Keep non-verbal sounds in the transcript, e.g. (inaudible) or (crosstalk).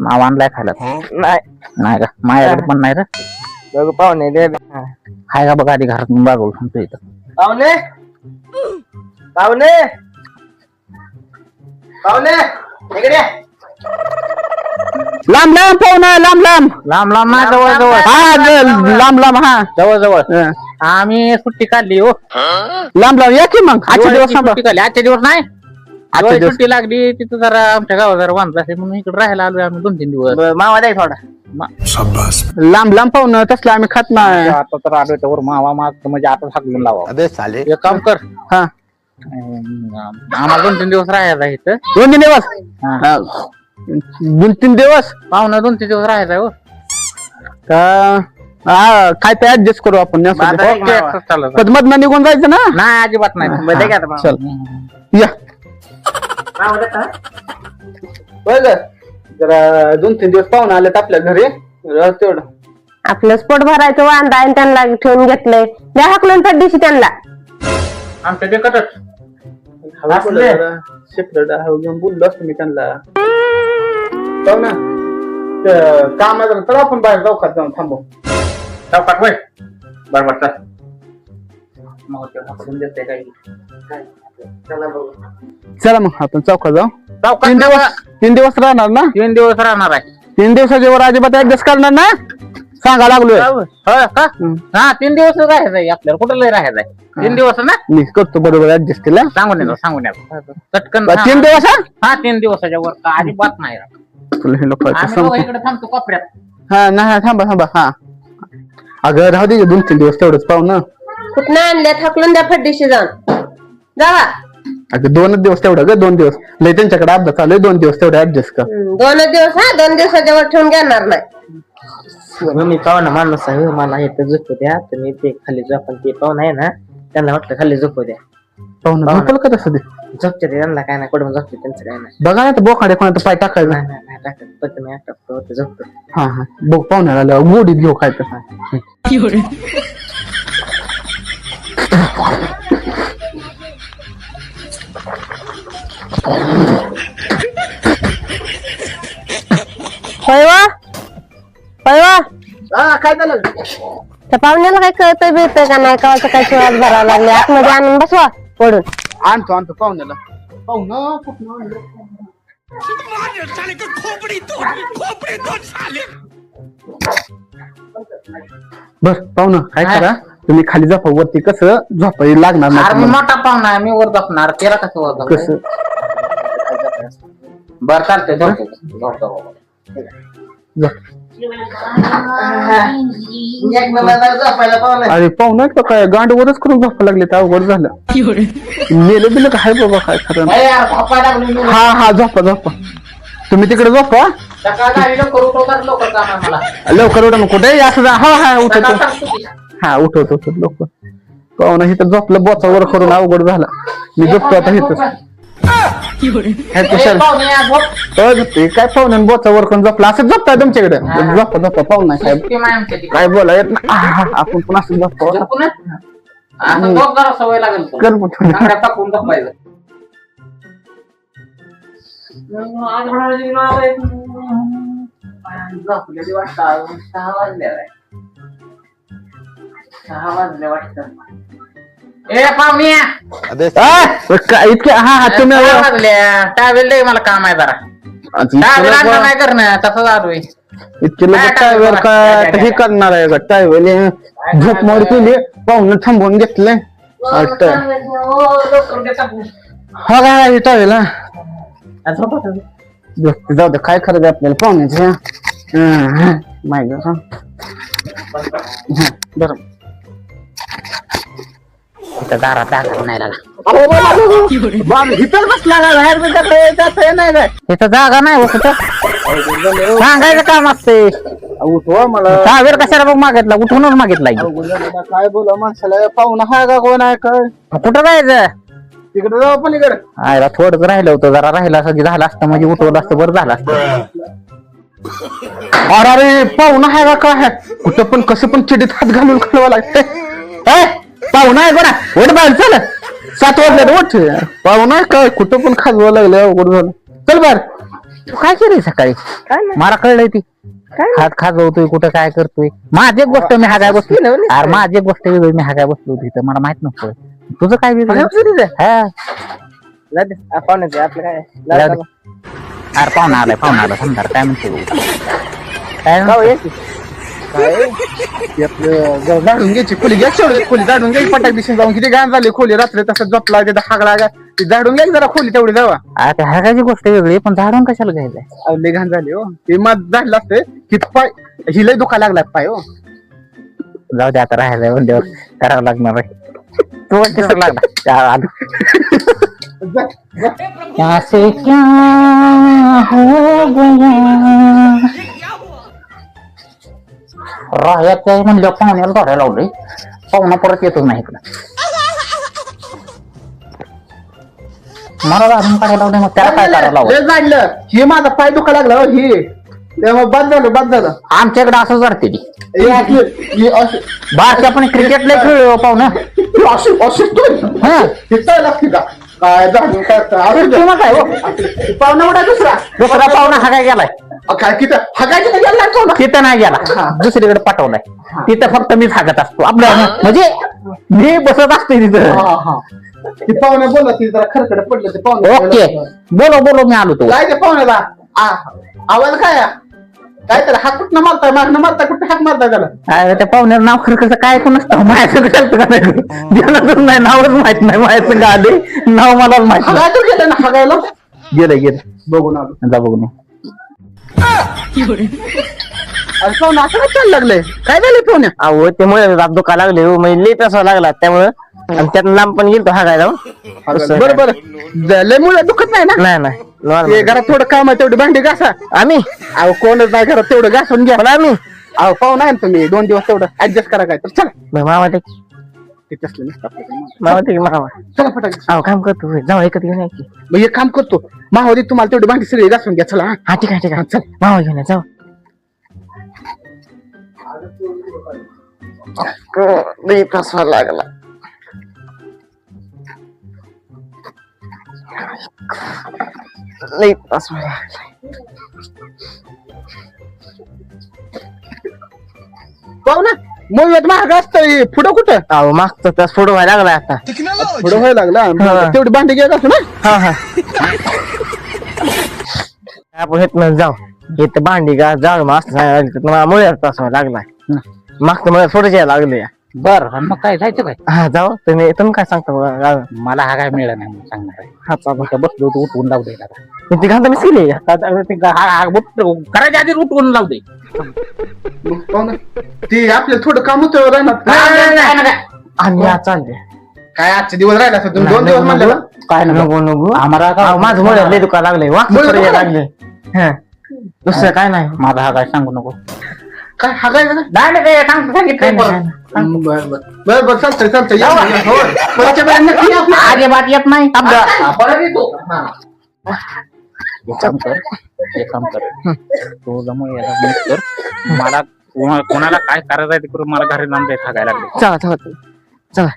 माव आणलाय खायला. नाही. नाही का? माझ्याकडे पण नाही रे. बघू पाहुणे दे. हा. हाय का बघा आधी घरात बागवून सांगतो इथं. पाहुणे? पाहुणे? पाहुणे? इकडे ये. लांब लांब पाहुणा लांब लांब. लांब लांब ना जवळ जवळ. हा ज- लांब लांब हा. जवळ जवळ. हं. आम्ही सुट्टी काढली हो. लांब लांब. या की मग? आजचे दिवाळीची दिवस थांबा. सुट्टी काढली. आजचे दिवस नाही. दिवस सुट्टी लागली तिथं जरा आमच्या गावात जरा बांधला असेल म्हणून इकडे राहायला आलोय आम्ही दोन तीन दिवस. मावा द्या थोडा. लांब लांब पाहुणं तसलं आम्ही खात नाही. आता तर आलोय त्यावर मावा माग म्हणजे आता हाकलून लावा. अबे साले. एक काम कर. हा. अं, आम्हाला दोन तीन दिवस राहायचं आहे इथं. दोन तीन दिवस? हा. हा. दोन तीन दिवस? पाहुणं दोन तीन दिवस राहायचं आहे हो. का हा काय ते ऍडजस्ट करू आपण ओके, आहे. पद्मतनं निघून जायचं ना? नाही अजिबात नाही. बरं, दे की आता मावा. चल या. बरं जरा दोन तीन दिवस पाहुणे आलेत आपल्या घरी. जरा तेवढं. आपलं स्पोट भरायचं वांदा आणि त्यांना ठेवून घेतलंय. द्या हाकलून दिवशी त्यांना. आमच्या ते कटच असले. सेपरेट घेऊन बोललो असतो मी त्यांना. जाऊ ना. ते काम आहे जरा तर आपण बाहेर जाऊ का जाऊन थांबू. चौकात वय बरोबर चल. देते काही. चला बघू. चला मग आपण चौकात जाऊ. तीन. दिवस तीन दिवस राहणार ना? तीन दिवस राहणार आहे. तीन दिवसाच्या वर अजिबात ऍडजस्ट करणार ना? सांगा लागलोय. हो का? हा तीन दिवस राहायचं आहे आपल्याला कुठं लय राहायचं आहे तीन दिवस ना? मी करतो बरोबर ऍडजस्ट केला सांगून येतो सांगून येतो. चटकन तीन दिवस हा? हा तीन दिवसाच्या वर का? अजिबात नाही राहत. तुला हे आम्ही. दोघं इकडे थांबतो कोपऱ्यात. हा नाही थांबा थांबा हा. अगं राहू दे दोन तीन दिवस तेवढंच पाहू ना. कुठनं आणल्यात? हाकलून द्या फड्डीशी जाऊन. जावा. अगं दोनच दिवस तेवढं ग दोन दिवस. लय त्यांच्याकडे अभ्यास चालू आहे दोन दिवस तेवढे ऍडजस्ट कर. हम्म, दोन दिवस हा दोन दिवसाच्या वर ठेवून घेणार नाही. मी पाहुणा माणूस आहे हो, मला इथं झोपू द्या. तुम्ही ते खाली झोपा ते पाहुणा आहे ना त्यांना म्हटलं खाली झोपू द्या. पाहू ना झोपलं का तसं ते? झोपते ते त्यांना काय नाही कुठून झोपते त्यांचं काय नाही बघा ना बोखाडे कोणाचं पाय टाकायचं. नाही नाही नाही टाकत. पण झोपतो. हा हा. बघ पाहुण्याला आल्यावर गोडीत घेऊ काय तर. पैवा पैवा हा काय झालं? त्या पाहुण्याला काय कळतंय बिळतंय का नाही? कळतं काय शिवाज भरावं लागले. आतमध्ये आणून बसवा पडून आणतो आणतो पाहुण्याला. पाहुणं आणलं? बर पाहुणं काय करा? तुम्ही खाली झोपा वरती कसं झोपायला लागणार अरे नाही मी तुम्हाला. मोठा पाहुणा आहे मी वर जपणार त्याला कसं वर जपणार? कसं बरं चालतंय बाबा. झोप. एक झोपायला पाहुणा अरे पाहुणं का काय गांडवरच करून झोपा लागले तर अवघड झालं मेलं बिलं काय बाबा काय खरं नाही. ए, यार, झोपायला लागलो मी. हा हा झोपा झोपा तुम्ही तिकडे झोपा सकाळ लवकर मला उठा मग कुठे असं जा हा हा सकाळ उठवतो सांगतो की. हा उठवतो उठवतो लवकर. पाहुणा इथं झोपलं बोचा वर करून अवघड झाला. मी झोपतो आता इथं. काय पाहुणे बोचा वर करून झोपला? असं झोपताय तुमच्याकडे? झोपा झोपा पाहुणा तिकडे. काय बोला येत नाही. आहा, आपण पण असं झोपतो. ना? जरा सवय लागेल आहे. सहा वाजले वाटतं ए पाहुणे अबे आ, काय इतके हा हा तुम्ही सहा वाजल्या टावेल दे मला काम आहे जरा. टावेल आणलं नाही करणं तसं चालू इतके लोक काय टायवर टाकलं काय? बरं? हे करणार आहे का? टायवेल झोप मोड केली. पाहुणं थांबवून वाटतं. हा काय जाऊ दे काय खरं आपल्याला पाहुण्याचे माय ग बरं. इथं दारात नाही लागला इथं बसला का? बाहेर बी जाता येत- जाता येत नाही काय? इथं जागा नाही हो कुठं. सांगायचं काम असते. उठवा मला. टावेल कशाला बघ मागितला? उठूनच मागितला की. अवघड झालं ना, काय बोला माणसाला पाहुणा हाय का कोण आहे? काय? कुठं जायचं तिकडे जाऊ पलीकडे. आयला थोडंच राहिलं होतं जरा राहिलं असं की झालं असतं म्हणजे उठवलं असतं बरं झालं असतं. अरे अरे पाहुणा आहे का? काय? कुठं पण कसं पण चिडीत हात घालून खालवा लागते ए, पाहुणा आहे बरा. उठ बाहेर चल. सात वाजले उठ. पाहुणा आहे काय? कुठं पण खाजवा लागले अवघड झालं. चल बाहेर. तू काय केलंय सकाळी? काय नाही. मला कळलंय ती. काय खात खात होतोय कुठं काय करतोय? माझी एक गोष्ट मी हा काय बसलो. नाही, नाही. अरे माझी एक गोष्ट वेगळी मी हा काय बसलो होती तर मला माहीत नव्हतं. तुझं काय वेगळं? नाही. हा. जाऊ दे. आ, पाहुण्याचं आपलं काय? जाऊ दे. अरे पाहुणा आलाय पाहुणा आला समजा काय म्हणतो. काय? ये की. आपलं ग- झाडून घ्यायची खोली घ्या तेवढी खोली झाडून घ्यायची पटाक दिसून जाऊन किती घाण झाली खोली. रात्री तसं झोपला तिथं हागला गा- ती झाडून घ्यायची जरा खोली तेवढी जावा. आता काय गोष्ट वेगळी पण झाडून कशाला अहो, लय घाण झाली हो. ते मग झाडलं असते की पाय हि लय दुखा लागला पाय हो. जाऊ दे आता राहायला म्हणल्यावर करावं लागणार आहे. तू कसं लागला. त्या आलू. जा, जा. कैसे क्या हो गया? राहत काय म्हणलं पाहुण्याला धरायला लावलंय. पाहुणा परत येतो नाही इकडं. मला अजून काढायला लावलंय मग त्याला काय करायला लावलं लय झाडलं हे माझा पाय दुखा लागला हो. हे बाद झालं बाद झालं. आमच्याकडे असं जरते ती. हे हे असे बारच्या पण क्रिकेटला खेळ पाहुणा. हे असे असे तो- हा. हे काय लागते का? काय झाडून काय असं किंवा काय हो? पाहुणा मोठा दुसरा. दुसरा पाहुणा हा काय गेलाय? काय काय गेला लागतो ना? तिथं नाही गेला. दुसरीकडे पाठवलाय तिथं फक्त मी सांगत असतो. आपल्या म्हणजे मी बसत असते तिथं. हा हा. ते पाहुणे बोलला ती जरा खरकडे पडलं ते पाहुणे ओके. बोलो बोलो मी आलो तो. काय ते पाहुण्याला? आ, आवाज काय? काय तर हात कुठनं मारताय मागणं मारताय कुठं हात मारताय त्याला? अरे त्या पाहुण्यावर नाव खरं कसं काय कोण नसतं माहिती चालतं का नाही नाही नावच माहीत नाही. का आले नाव मला माहीत नाही. गेलं ना हागायला? गेलं गेलं. बघून आलो. जा बघून ये. अरे पाहुणे असं काय चाललं लागलंय? काय झालं पाहुण्या अहो ते मुळे दात दुखा लागले हो. म्हणजे लई तसा लागला. त्यामुळं आणि त्यात लांब पण गेलो हागायला हो. तसं बरं बरं लय मुळे दुखत नाही ना? नाही नाही. ते normal. घरात थोडं काम आहे तेवढी भांडी घासा. आम्ही? अहो कोणच नाही घरात तेवढं घासून घ्या. पण आम्ही? अहो पाहुणा आहे ना तुम्ही दोन दिवस तेवढं ऍडजस्ट करा काय तर. चला. मामा ते ते तसलं नसतं आपल्याकडे. मामा ते मामा चला फटाक. अहो काम करतो. होय. जाऊ ऐकत घेऊन या की. मग एक काम करतो. माहोदी तुम्हाला तेवढी भांडी सगळी घासून घ्या. चला हा. हा ठीक आहे ठीक आहे. चल. मामा घेऊन या, जाऊ. लई त्रास व्हायला लागला. लई त्रास व्हायला लागला पाहुणा मुळव्यात महाग असतं पुढं कुठं? अहो मागचा तास फोटो व्हायला लागला आता. पुढं व्हायला लागला? हा. तेवढी भांडी घ्या घासून हा. हा. हा आपण इथनं जाऊ. इथं भांडी गा जाळ मस्त मुळे तास व्हायला लागलाय. मागचं मला फोटो यायला लागले बर आणि मग काय जायचं काय? हा जाऊ. तुम्ही तुम्ही काय सांगता बघा गाव मला हा काय मिळाला नाही म्हणून सांगणार आहे. हा चालू इथं बसलो होतो उठवून लावू दे ती घालता मी केली का आता ते गा- हा- हा उठ- करायच्या आधी उठवून लावू दे. मग ते आपल्याला थोडं काम होतं राहणार. आणि चालते काय आजचे दिवस राहिला असं तुम्ही दोन दिवस म्हणले ना काय नको नको नको. आम्हाला काय- अहो, माझं मुळे लय दुखा लागले वाक मुळे लागले हा. दुसरं काय नाही. माझा हा काय सांगू नको. काय हा काय झालं? नाही नाही, काय सांग- सांगितलंय काय नाही, परत. काय नाही. बरं बरं बरं बरं चालतंय चालतंय या, या, हो. परतच्या वेळेला नक्की या आपल्या. (laughs) अजिबात येत नाही हा, परत येतो हा. एक काम कर एक काम कर तू जमू याला मदत कर मला कोणा- कोणाला काय करायचं आहे ते करून मला घरी जाऊन दे सांगायला लागले चला चला चला